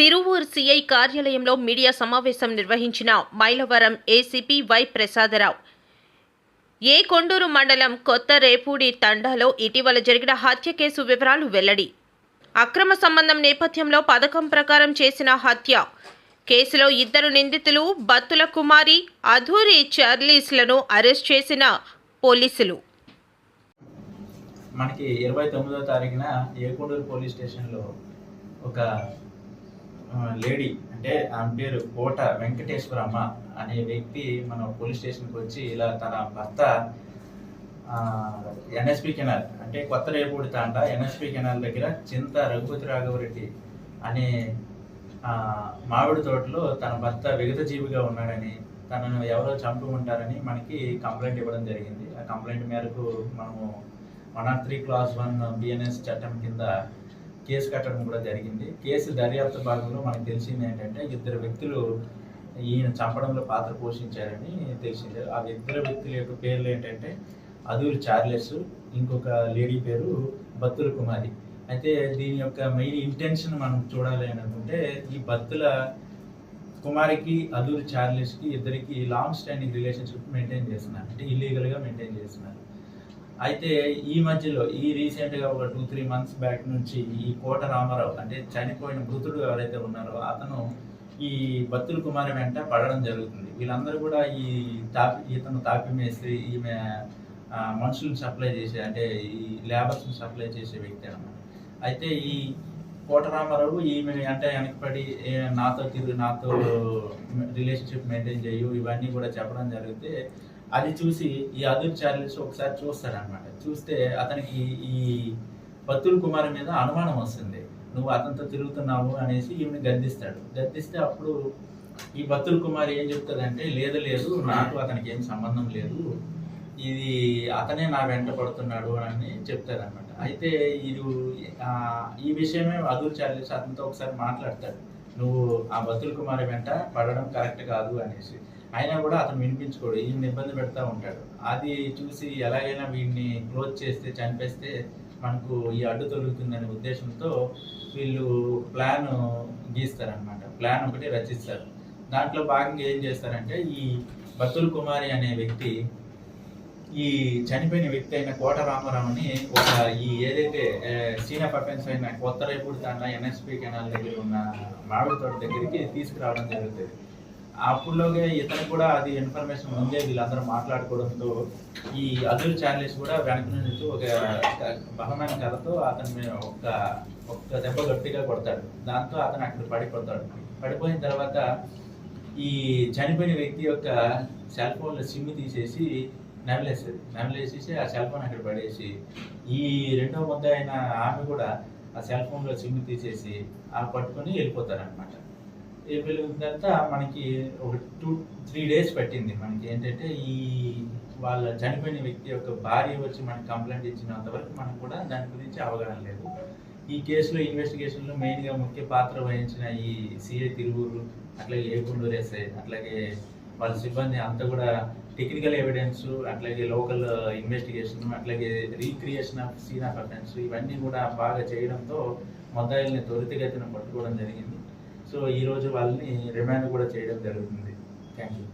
Tiruvuru CI కార్యాలయంలో media సమావేశం నిర్వహించిన Mylavaram ACP Y Prasadarao. A Konduru మండలం కొత్త రేపూడి తండాలో ఇటీవల జరిగిన హత్య కేసు వివరాలు వెల్లడి. అక్రమ సంబంధం నేపథ్యంలో పథకం ప్రకారం చేసిన హత్య. కేసులో ఇద్దరు నిందితులు బత్తుల కుమారి అధూరి చార్లీస్లను అరెస్ట్ చేసిన పోలీసులు. మనకి ఇరవై తొమ్మిదో తారీఖున ఏకొండూరు పోలీస్ స్టేషన్లో ఒక లేడీ అంటే ఆమె పేరు కోట వెంకటేశ్వరమ్మ అనే వ్యక్తి మన పోలీస్ స్టేషన్కి వచ్చి ఇలా తన భర్త ఎన్ఎస్పి కెనాల్ అంటే కొత్త రేపూడి తాండ ఎన్ఎస్పి కెనాల్ దగ్గర చింత రఘుపతి రాఘవరెడ్డి అనే మామిడి తోటలో తన భర్త విగత జీవిగా ఉన్నాడని తనను ఎవరో చంపి ఉంటారని మనకి కంప్లైంట్ ఇవ్వడం జరిగింది. ఆ కంప్లైంట్ మేరకు మనము one or three class one BNS చట్టం కింద కేసు కట్టడం కూడా జరిగింది. కేసు దర్యాప్తు భాగంలో మనకు తెలిసింది ఏంటంటే ఇద్దరు వ్యక్తులు ఈయన చంపడంలో పాత్ర పోషించారని తెలిసింది. ఆ ఇద్దరు వ్యక్తుల యొక్క పేర్లు ఏంటంటే అదూరి చార్లెస్ ఇంకొక లేడీ పేరు బత్తుల కుమారి. అయితే దీని యొక్క మెయిన్ ఇంటెన్షన్ మనం చూడాలి అని అనుకుంటే ఈ బత్తుల కుమారికి అదూరి చార్లెస్కి ఇద్దరికి లాంగ్ స్టాండింగ్ రిలేషన్షిప్ మెయింటైన్ చేస్తున్నారు. అంటే ఇల్లీగల్గా మెయింటైన్ చేస్తున్నారు. అయితే ఈ మధ్యలో ఈ రీసెంట్గా ఒక టూ త్రీ మంత్స్ బ్యాక్ నుంచి ఈ కోట రామారావు అంటే చనిపోయిన మృతుడు ఎవరైతే ఉన్నారో అతను ఈ బత్తుల కుమారి వెంట పడడం జరుగుతుంది. వీళ్ళందరూ కూడా ఈ తాపి ఇతను తాపి మేస్త్రి ఈమె మనుషులను సప్లై చేసే అంటే ఈ లేబర్స్ని సప్లై చేసే వ్యక్తి అనమాట అయితే ఈ కోట రామారావు ఈమె అంటే వెనకపడి నాతో తిరుగు నాతో రిలేషన్షిప్ మెయింటైన్ చేయు ఇవన్నీ కూడా చెప్పడం జరిగితే అది చూసి ఈ అదుర్ చార్లెస్ ఒకసారి చూస్తాడనమాట చూస్తే అతనికి ఈ బత్తుల్ కుమార్ మీద అనుమానం వస్తుంది. నువ్వు అతనితో తిరుగుతున్నావు అనేసి ఈమెను గద్దిస్తాడు. గద్దిస్తే అప్పుడు ఈ బత్తుల్ కుమార్ ఏం చెప్తాడంటే లేదు లేదు నాకు అతనికి ఏం సంబంధం లేదు. ఇది అతనే నా వెంట పడుతున్నాడు అని చెప్తాడనమాట అయితే ఇది ఈ విషయమే అదుర్ చార్లెస్ అతనితో ఒకసారి మాట్లాడతాడు. నువ్వు ఆ బతుల్ కుమారి వెంట పడడం కరెక్ట్ కాదు అనేసి. అయినా కూడా అతను వినిపించుకోడు. ఈయన ఇబ్బంది పెడతా ఉంటాడు. అది చూసి ఎలాగైనా వీడిని క్లోజ్ చేస్తే చంపేస్తే మనకు ఈ అడ్డు తొలుగుతుందనే ఉద్దేశంతో వీళ్ళు ప్లాన్ గీస్తారనమాట ప్లాన్ ఒకటి రచిస్తారు. దాంట్లో భాగంగా ఏం చేస్తారంటే ఈ బతుల్ కుమారి అనే వ్యక్తి ఈ చనిపోయిన వ్యక్తి అయిన కోట రామారావుని ఒక ఈ ఏదైతే ఆ, సీనా పపెన్స్ అయిన కొత్త రేపుడు తన ఎన్ఎస్పి కెనాల్ దగ్గర ఉన్న మామిడి తోట దగ్గరికి తీసుకురావడం జరుగుతుంది. అప్పుడులోగే ఇతను కూడా అది ఇన్ఫర్మేషన్ ముందే వీళ్ళందరూ మాట్లాడుకోవడంతో ఈ అదుల్ చార్లెస్ కూడా వెనక నుంచి ఒక బలమైన కథతో అతని మీద ఒక ఒక్క దెబ్బ గట్టిగా కొడతాడు. దాంతో అతను అక్కడ పడిపోతాడు. పడిపోయిన తర్వాత ఈ చనిపోయిన వ్యక్తి యొక్క సెల్ ఫోన్లో సిమ్ తీసేసి నెమలేసేది నెమలేసేసి ఆ సెల్ ఫోన్ అక్కడ పడేసి ఈ రెండో ముద్ద అయిన ఆమె కూడా ఆ సెల్ ఫోన్లో సిమ్ తీసేసి ఆ పట్టుకొని వెళ్ళిపోతారనమాట వెళ్ళిన తర్వాత మనకి ఒక టూ త్రీ డేస్ పట్టింది మనకి. ఏంటంటే ఈ వాళ్ళ చనిపోయిన వ్యక్తి యొక్క భార్య వచ్చి మనకి కంప్లైంట్ ఇచ్చినంత వరకు మనకు కూడా దాని గురించి అవగాహన లేదు. ఈ కేసులో ఇన్వెస్టిగేషన్లో మెయిన్గా ముఖ్య పాత్ర వహించిన ఈ సిఐ తిరువూరు అట్లాగే ఏకొండూరు ఎస్ఐ అట్లాగే వాళ్ళ సిబ్బంది అంతా కూడా టెక్నికల్ ఎవిడెన్స్ అట్లాగే లోకల్ ఇన్వెస్టిగేషన్ uh, అట్లాగే recreation of scene of offence ఇవన్నీ కూడా బాగా చేయడంతో మొద్దాయిల్ని త్వరితగతిన పట్టుకోవడం జరిగింది. సో ఈరోజు వాళ్ళని రిమాండ్ కూడా చేయడం జరుగుతుంది. Thank you